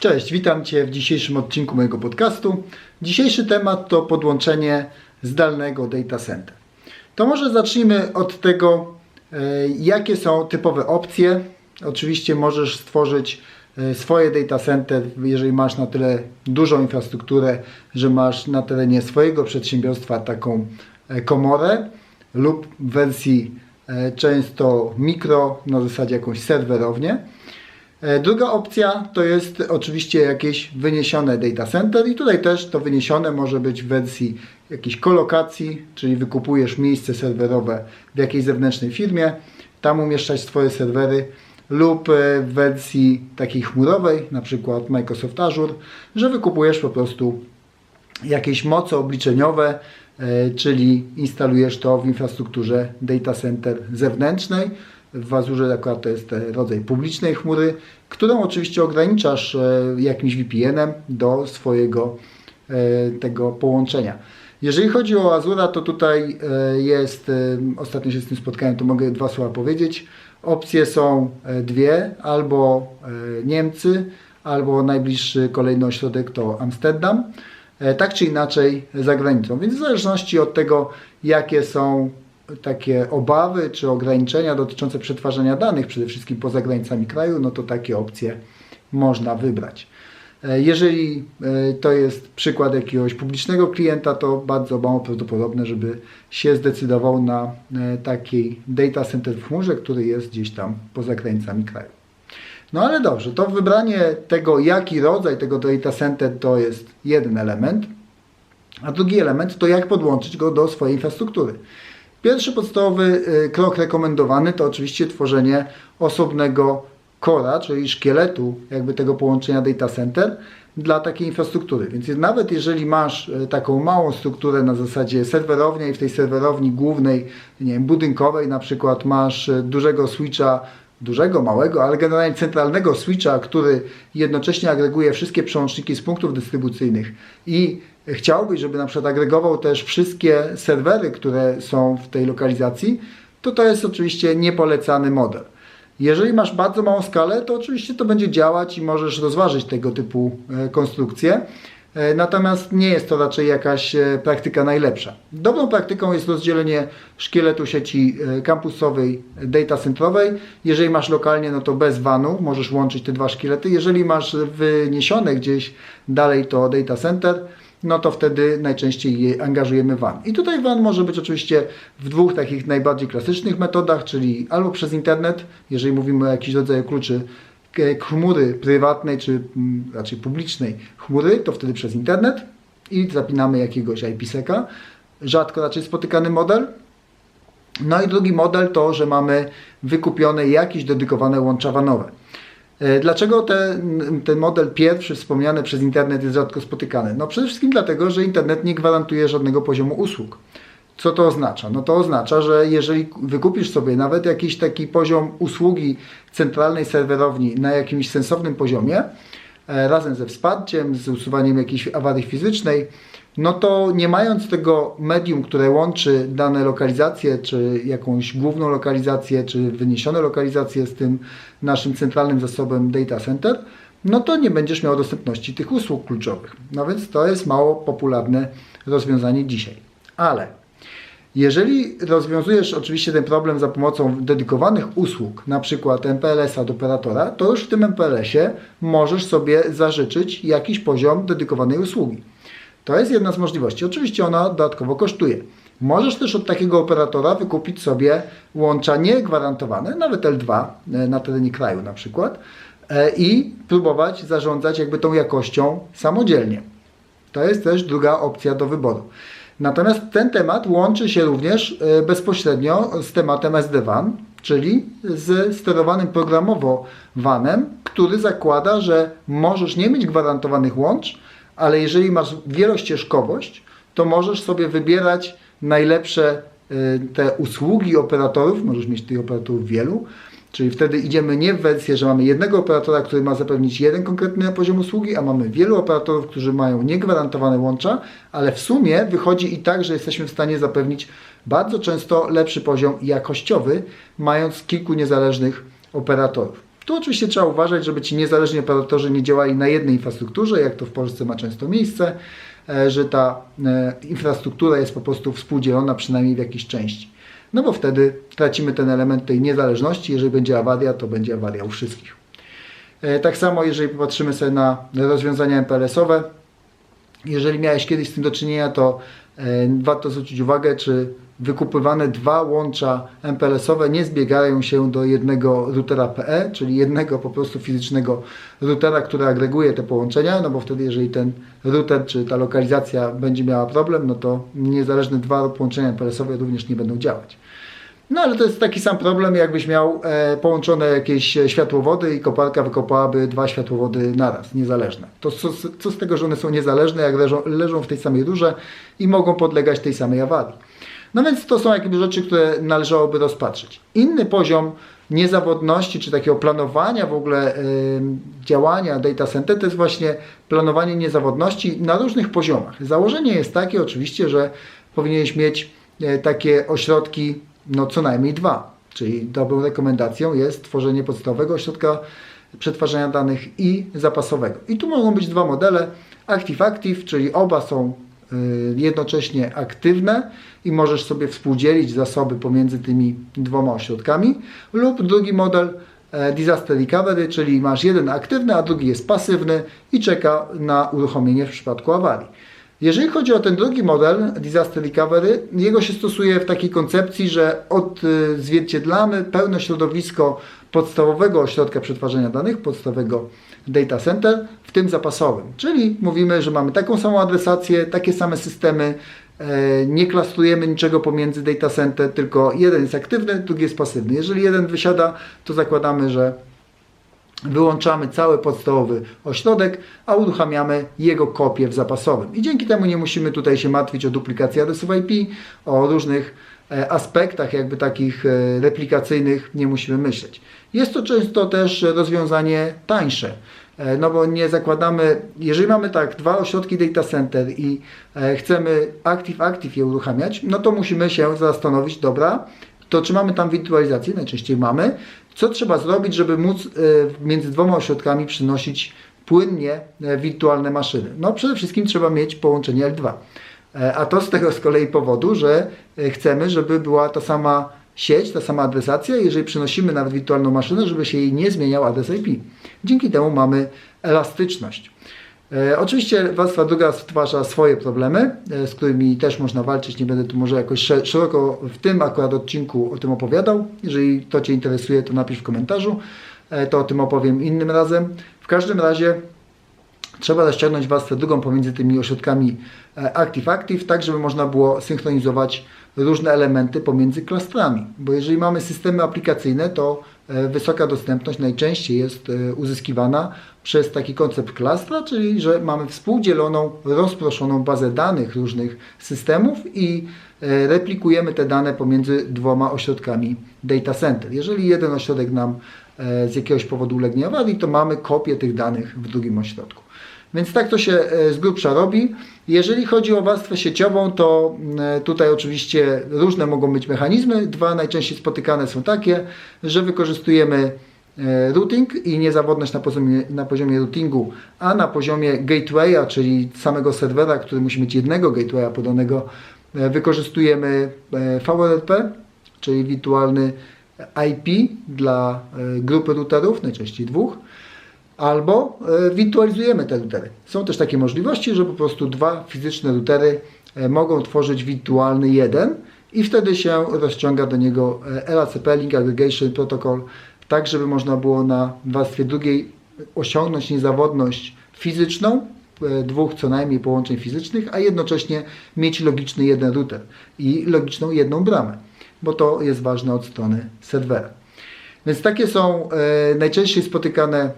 Cześć, witam Cię w dzisiejszym odcinku mojego podcastu. Dzisiejszy temat to podłączenie zdalnego data center. To może zacznijmy od tego, e, jakie są typowe opcje. Oczywiście możesz stworzyć e, swoje data center, jeżeli masz na tyle dużą infrastrukturę, że masz na terenie swojego przedsiębiorstwa taką e, komorę lub w wersji często mikro, na zasadzie jakąś serwerownię. E, Druga opcja to jest oczywiście jakieś wyniesione data center i tutaj też to wyniesione może być w wersji jakiejś kolokacji, czyli wykupujesz miejsce serwerowe w jakiejś zewnętrznej firmie, tam umieszczać swoje serwery lub e, w wersji takiej chmurowej, na przykład Microsoft Azure, że wykupujesz po prostu jakieś moce obliczeniowe, e, czyli instalujesz to w infrastrukturze data center zewnętrznej. W Azure akurat to jest rodzaj publicznej chmury, którą oczywiście ograniczasz e, jakimś VPN-em do swojego e, tego połączenia. Jeżeli chodzi o Azura, to tutaj e, jest, ostatnio się z tym spotkałem, to mogę dwa słowa powiedzieć. Opcje są dwie, albo Niemcy, albo najbliższy kolejny ośrodek to Amsterdam, tak czy inaczej za granicą. Więc w zależności od tego, jakie są takie obawy czy ograniczenia dotyczące przetwarzania danych, przede wszystkim poza granicami kraju, no to takie opcje można wybrać. E, Jeżeli e, to jest przykład jakiegoś publicznego klienta, to bardzo mało prawdopodobne, żeby się zdecydował na e, taki data center w chmurze, który jest gdzieś tam poza granicami kraju. No ale dobrze, to wybranie tego, jaki rodzaj tego data center to jest jeden element, a drugi element to jak podłączyć go do swojej infrastruktury. Pierwszy podstawowy y, krok rekomendowany to oczywiście tworzenie osobnego kora, czyli szkieletu jakby tego połączenia data center dla takiej infrastruktury. Więc nawet jeżeli masz y, taką małą strukturę na zasadzie serwerownia i w tej serwerowni głównej, nie wiem, budynkowej na przykład masz y, dużego switcha dużego, małego, ale generalnie centralnego switcha, który jednocześnie agreguje wszystkie przełączniki z punktów dystrybucyjnych i chciałbyś, żeby na przykład agregował też wszystkie serwery, które są w tej lokalizacji, to to jest oczywiście niepolecany model. Jeżeli masz bardzo małą skalę, to oczywiście to będzie działać i możesz rozważyć tego typu e, konstrukcje. E, Natomiast nie jest to raczej jakaś e, praktyka najlepsza. Dobrą praktyką jest rozdzielenie szkieletu sieci kampusowej, data centrowej. Jeżeli masz lokalnie, no to bez vanu możesz łączyć te dwa szkielety. Jeżeli masz wyniesione gdzieś dalej to data center, no to wtedy najczęściej je angażujemy WAN. I tutaj WAN może być oczywiście w dwóch takich najbardziej klasycznych metodach, czyli albo przez internet, jeżeli mówimy o jakimś rodzaju kluczy e, chmury prywatnej, czy mm, raczej publicznej chmury, to wtedy przez internet i zapinamy jakiegoś IPseka. Rzadko raczej spotykany model. No i drugi model to, że mamy wykupione jakieś dedykowane łącza wanowe. E, Dlaczego ten, ten model pierwszy wspomniany przez internet jest rzadko spotykany? No przede wszystkim dlatego, że internet nie gwarantuje żadnego poziomu usług. Co to oznacza? No to oznacza, że jeżeli wykupisz sobie nawet jakiś taki poziom usługi centralnej serwerowni na jakimś sensownym poziomie, razem ze wsparciem, z usuwaniem jakiejś awarii fizycznej, no to nie mając tego medium, które łączy dane lokalizacje, czy jakąś główną lokalizację, czy wyniesione lokalizacje z tym naszym centralnym zasobem data center, no to nie będziesz miał dostępności tych usług kluczowych. No więc to jest mało popularne rozwiązanie dzisiaj. Ale jeżeli rozwiązujesz oczywiście ten problem za pomocą dedykowanych usług, na przykład MPLS-a do operatora, to już w tym MPLS-ie możesz sobie zażyczyć jakiś poziom dedykowanej usługi. To jest jedna z możliwości. Oczywiście ona dodatkowo kosztuje. Możesz też od takiego operatora wykupić sobie łącza niegwarantowane, nawet L2 e, na terenie kraju na przykład e, i próbować zarządzać jakby tą jakością samodzielnie. To jest też druga opcja do wyboru. Natomiast ten temat łączy się również e, bezpośrednio z tematem SD-WAN, czyli z sterowanym programowo WANem, który zakłada, że możesz nie mieć gwarantowanych łącz, ale jeżeli masz wielościeżkowość, to możesz sobie wybierać najlepsze y, te usługi operatorów, możesz mieć tych operatorów wielu, czyli wtedy idziemy nie w wersję, że mamy jednego operatora, który ma zapewnić jeden konkretny poziom usługi, a mamy wielu operatorów, którzy mają niegwarantowane łącza, ale w sumie wychodzi i tak, że jesteśmy w stanie zapewnić bardzo często lepszy poziom jakościowy, mając kilku niezależnych operatorów. Tu oczywiście trzeba uważać, żeby ci niezależni operatorzy nie działali na jednej infrastrukturze, jak to w Polsce ma często miejsce, e, że ta e, infrastruktura jest po prostu współdzielona przynajmniej w jakiejś części. No bo wtedy tracimy ten element tej niezależności. Jeżeli będzie awaria, to będzie awaria u wszystkich. E, Tak samo, jeżeli popatrzymy sobie na rozwiązania MPLS-owe, jeżeli miałeś kiedyś z tym do czynienia, to e, warto zwrócić uwagę, czy wykupywane dwa łącza MPLS-owe nie zbiegają się do jednego routera PE, czyli jednego po prostu fizycznego routera, który agreguje te połączenia, no bo wtedy jeżeli ten router czy ta lokalizacja będzie miała problem, no to niezależne dwa połączenia MPLS-owe również nie będą działać. No ale to jest taki sam problem, jakbyś miał e, połączone jakieś światłowody i koparka wykopałaby dwa światłowody naraz, niezależne. To co, co z tego, że one są niezależne, jak leżą, leżą w tej samej rurze i mogą podlegać tej samej awarii. No więc to są jakby rzeczy, które należałoby rozpatrzyć. Inny poziom niezawodności, czy takiego planowania w ogóle y, działania data center, to jest właśnie planowanie niezawodności na różnych poziomach. Założenie jest takie oczywiście, że powinieneś mieć e, takie ośrodki, no co najmniej dwa. Czyli dobrą rekomendacją jest tworzenie podstawowego ośrodka przetwarzania danych i zapasowego. I tu mogą być dwa modele, Active-Active, czyli oba są y, jednocześnie aktywne i możesz sobie współdzielić zasoby pomiędzy tymi dwoma ośrodkami lub drugi model e, Disaster Recovery, czyli masz jeden aktywny, a drugi jest pasywny i czeka na uruchomienie w przypadku awarii. Jeżeli chodzi o ten drugi model Disaster Recovery, jego się stosuje w takiej koncepcji, że odzwierciedlamy pełne środowisko podstawowego ośrodka przetwarzania danych, podstawowego data center, w tym zapasowym. Czyli mówimy, że mamy taką samą adresację, takie same systemy, e, nie klastrujemy niczego pomiędzy data center, tylko jeden jest aktywny, drugi jest pasywny. Jeżeli jeden wysiada, to zakładamy, że wyłączamy cały podstawowy ośrodek, a uruchamiamy jego kopię w zapasowym. I dzięki temu nie musimy tutaj się martwić o duplikację adresów IP, o różnych e, aspektach jakby takich e, replikacyjnych nie musimy myśleć. Jest to często też rozwiązanie tańsze, e, no bo nie zakładamy, jeżeli mamy tak dwa ośrodki data center i chcemy active-active je uruchamiać, no to musimy się zastanowić, dobra, to czy mamy tam wirtualizację? Najczęściej mamy. Co trzeba zrobić, żeby móc e, między dwoma ośrodkami przynosić płynnie e, wirtualne maszyny? No przede wszystkim trzeba mieć połączenie L2. E, A to z tego z kolei powodu, że chcemy, żeby była ta sama sieć, ta sama adresacja, jeżeli przenosimy nawet wirtualną maszynę, żeby się jej nie zmieniał adres IP. Dzięki temu mamy elastyczność. E, oczywiście warstwa druga stwarza swoje problemy, e, z którymi też można walczyć. Nie będę tu może jakoś sze- szeroko w tym akurat odcinku o tym opowiadał. Jeżeli to Cię interesuje, to napisz w komentarzu. E, to o tym opowiem innym razem. W każdym razie Trzeba rozciągnąć warstwę drugą pomiędzy tymi ośrodkami Active-Active, tak żeby można było synchronizować różne elementy pomiędzy klastrami. Bo jeżeli mamy systemy aplikacyjne, to wysoka dostępność najczęściej jest uzyskiwana przez taki koncept klastra, czyli że mamy współdzieloną, rozproszoną bazę danych różnych systemów i e, replikujemy te dane pomiędzy dwoma ośrodkami data center. Jeżeli jeden ośrodek nam e, z jakiegoś powodu ulegnie awarii, to mamy kopię tych danych w drugim ośrodku. Więc tak to się e, z grubsza robi. Jeżeli chodzi o warstwę sieciową, to tutaj oczywiście różne mogą być mechanizmy. Dwa najczęściej spotykane są takie, że wykorzystujemy routing i niezawodność na poziomie, na poziomie routingu, a na poziomie gatewaya, czyli samego serwera, który musi mieć jednego gatewaya podanego, e, wykorzystujemy e, VRP, czyli wirtualny IP dla e, grupy routerów, najczęściej dwóch albo e, wirtualizujemy te routery. Są też takie możliwości, że po prostu dwa fizyczne routery e, mogą tworzyć wirtualny jeden i wtedy się rozciąga do niego e, LACP, Link Aggregation Protocol, tak żeby można było na warstwie drugiej osiągnąć niezawodność fizyczną, e, dwóch co najmniej połączeń fizycznych, a jednocześnie mieć logiczny jeden router i logiczną jedną bramę, bo to jest ważne od strony serwera. Więc takie są e, najczęściej spotykane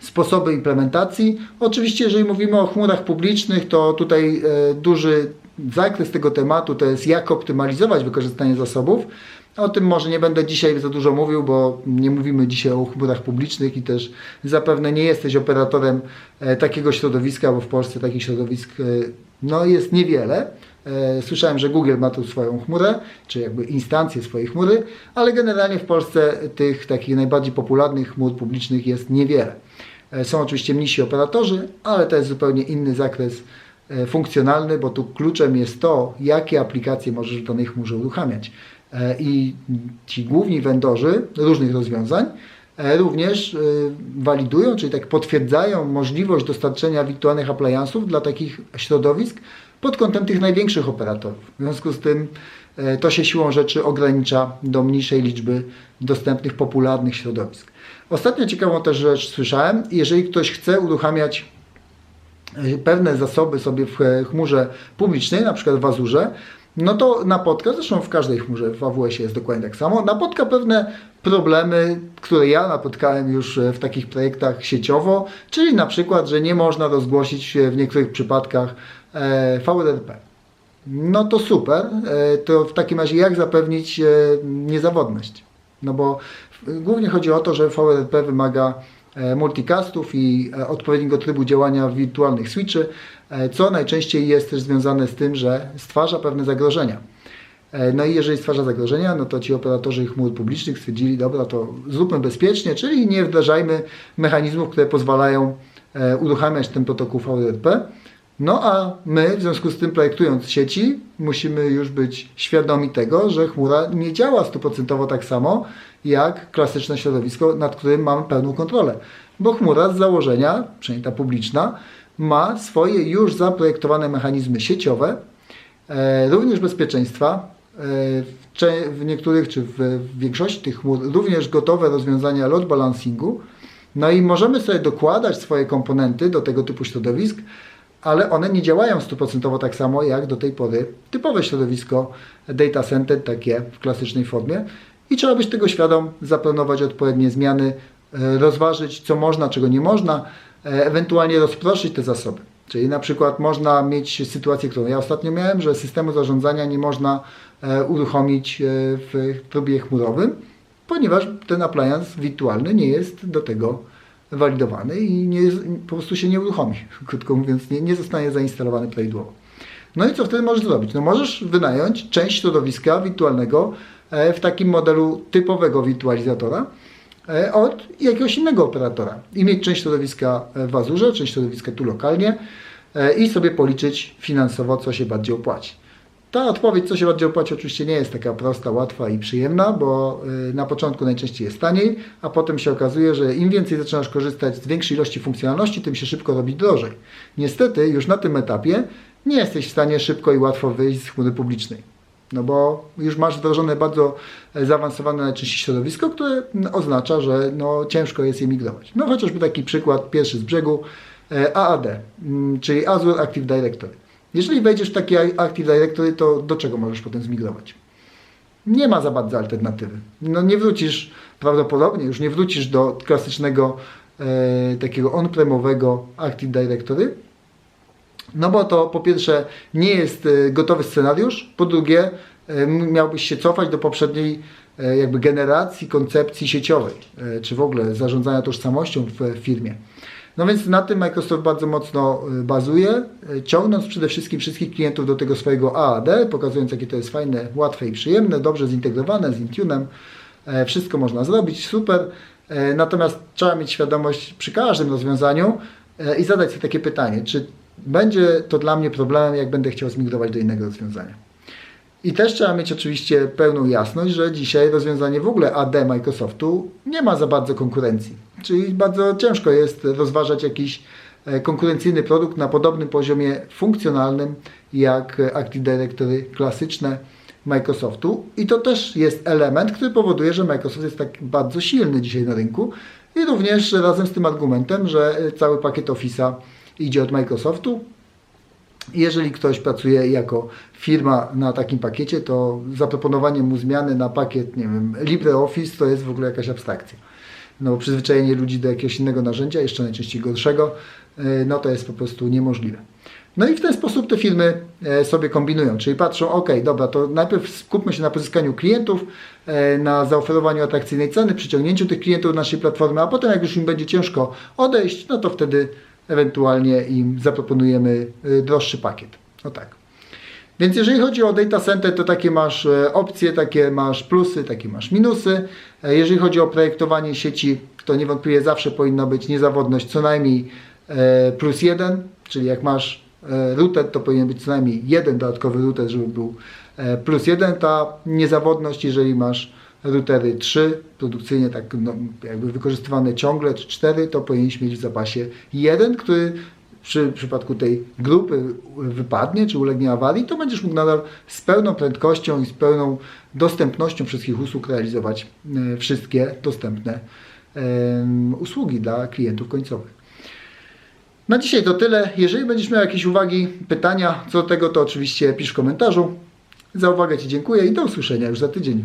sposoby implementacji. Oczywiście, jeżeli mówimy o chmurach publicznych, to tutaj e, duży zakres tego tematu to jest jak optymalizować wykorzystanie zasobów. O tym może nie będę dzisiaj za dużo mówił, bo nie mówimy dzisiaj o chmurach publicznych i też zapewne nie jesteś operatorem e, takiego środowiska, bo w Polsce takich środowisk e, no, jest niewiele. E, Słyszałem, że Google ma tu swoją chmurę, czy jakby instancję swojej chmury, ale generalnie w Polsce tych takich najbardziej popularnych chmur publicznych jest niewiele. Są oczywiście mniejsi operatorzy, ale to jest zupełnie inny zakres funkcjonalny, bo tu kluczem jest to, jakie aplikacje możesz w danej chmurze uruchamiać. E, I ci główni vendorzy różnych rozwiązań e, również e, walidują, czyli tak potwierdzają możliwość dostarczenia wirtualnych appliance'ów dla takich środowisk pod kątem tych największych operatorów. W związku z tym to się siłą rzeczy ogranicza do mniejszej liczby dostępnych, popularnych środowisk. Ostatnio ciekawą też rzecz słyszałem, jeżeli ktoś chce uruchamiać pewne zasoby sobie w chmurze publicznej, na przykład w Azurze, no to napotka, zresztą w każdej chmurze w AWS jest dokładnie tak samo, napotka pewne problemy, które ja napotkałem już e, w takich projektach sieciowo, czyli na przykład, że nie można rozgłosić e, w niektórych przypadkach e, VRRP. No to super, to w takim razie jak zapewnić niezawodność? No bo głównie chodzi o to, że VRRP wymaga multicastów i odpowiedniego trybu działania wirtualnych switchy, co najczęściej jest też związane z tym, że stwarza pewne zagrożenia. E, No i jeżeli stwarza zagrożenia, no to ci operatorzy chmur publicznych stwierdzili, dobra, to zróbmy bezpiecznie, czyli nie wdrażajmy mechanizmów, które pozwalają e, uruchamiać ten protokół VRP. No a my, w związku z tym projektując sieci, musimy już być świadomi tego, że chmura nie działa stuprocentowo tak samo jak klasyczne środowisko, nad którym mamy pełną kontrolę. Bo chmura z założenia, przynajmniej ta publiczna, ma swoje już zaprojektowane mechanizmy sieciowe, e, również bezpieczeństwa. e, W, niektórych czy w, większości tych chmur również gotowe rozwiązania load balancingu. No i możemy sobie dokładać swoje komponenty do tego typu środowisk, ale one nie działają stuprocentowo tak samo jak do tej pory typowe środowisko data center, takie w klasycznej formie. I trzeba być tego świadom, zaplanować odpowiednie zmiany, e, rozważyć co można, czego nie można, ewentualnie rozproszyć te zasoby. Czyli na przykład można mieć sytuację, którą ja ostatnio miałem, że systemu zarządzania nie można e, uruchomić e, w trybie chmurowym, ponieważ ten appliance wirtualny nie jest do tego walidowany i nie, po prostu się nie uruchomi. Krótko mówiąc, nie, nie zostanie zainstalowany prawidłowo. No i co wtedy możesz zrobić? No możesz wynająć część środowiska wirtualnego e, w takim modelu typowego wirtualizatora e, od jakiegoś innego operatora i mieć część środowiska e, w Azurze, część środowiska tu lokalnie e, i sobie policzyć finansowo, co się bardziej opłaci. Ta odpowiedź, co się bardziej opłaci, oczywiście nie jest taka prosta, łatwa i przyjemna, bo y, na początku najczęściej jest taniej, a potem się okazuje, że im więcej zaczynasz korzystać z większej ilości funkcjonalności, tym się szybko robi drożej. Niestety, już na tym etapie nie jesteś w stanie szybko i łatwo wyjść z chmury publicznej. No bo już masz wdrożone bardzo e, zaawansowane najczęściej środowisko, które oznacza, że no, ciężko jest je migrować. No chociażby taki przykład pierwszy z brzegu, e, AAD, czyli Azure Active Directory. Jeżeli wejdziesz w takie Active Directory, to do czego możesz potem zmigrować? Nie ma za bardzo alternatywy. No nie wrócisz, prawdopodobnie już nie wrócisz do klasycznego e, takiego on-premowego Active Directory, no bo to po pierwsze nie jest e, gotowy scenariusz, po drugie e, miałbyś się cofać do poprzedniej e, jakby generacji koncepcji sieciowej, czy w ogóle zarządzania tożsamością w firmie. No więc na tym Microsoft bardzo mocno bazuje, ciągnąc przede wszystkim wszystkich klientów do tego swojego AAD, pokazując jakie to jest fajne, łatwe i przyjemne, dobrze zintegrowane z Intune'em. E, Wszystko można zrobić, super. Natomiast trzeba mieć świadomość przy każdym rozwiązaniu i zadać sobie takie pytanie, czy będzie to dla mnie problemem, jak będę chciał zmigrować do innego rozwiązania. I też trzeba mieć oczywiście pełną jasność, że dzisiaj rozwiązanie w ogóle AD Microsoftu nie ma za bardzo konkurencji. Czyli bardzo ciężko jest rozważać jakiś e, konkurencyjny produkt na podobnym poziomie funkcjonalnym jak Active Directory klasyczne Microsoftu. I to też jest element, który powoduje, że Microsoft jest tak bardzo silny dzisiaj na rynku. I również razem z tym argumentem, że cały pakiet Office'a idzie od Microsoftu, jeżeli ktoś pracuje jako firma na takim pakiecie, to zaproponowanie mu zmiany na pakiet, nie wiem, LibreOffice to jest w ogóle jakaś abstrakcja. No bo przyzwyczajenie ludzi do jakiegoś innego narzędzia, jeszcze najczęściej gorszego, yy, no to jest po prostu niemożliwe. No i w ten sposób te firmy e, sobie kombinują, czyli patrzą, ok, dobra, to najpierw skupmy się na pozyskaniu klientów, e, na zaoferowaniu atrakcyjnej ceny, przyciągnięciu tych klientów do naszej platformy, a potem jak już im będzie ciężko odejść, no to wtedy ewentualnie im zaproponujemy y, droższy pakiet. No tak. Więc jeżeli chodzi o data center, to takie masz e, opcje, takie masz plusy, takie masz minusy. E, Jeżeli chodzi o projektowanie sieci, to niewątpliwie zawsze powinna być niezawodność co najmniej e, plus jeden, czyli jak masz router, to powinien być co najmniej jeden dodatkowy router, żeby był plus jeden. Ta niezawodność, jeżeli masz routery 3, produkcyjnie tak no, jakby wykorzystywane ciągle, czy 4, to powinniśmy mieć w zapasie jeden, który przy przypadku tej grupy wypadnie, czy ulegnie awarii, to będziesz mógł nadal z pełną prędkością i z pełną dostępnością wszystkich usług realizować e, wszystkie dostępne usługi dla klientów końcowych. Na dzisiaj to tyle. Jeżeli będziesz miał jakieś uwagi, pytania co do tego, to oczywiście pisz w komentarzu. Za uwagę Ci dziękuję i do usłyszenia już za tydzień.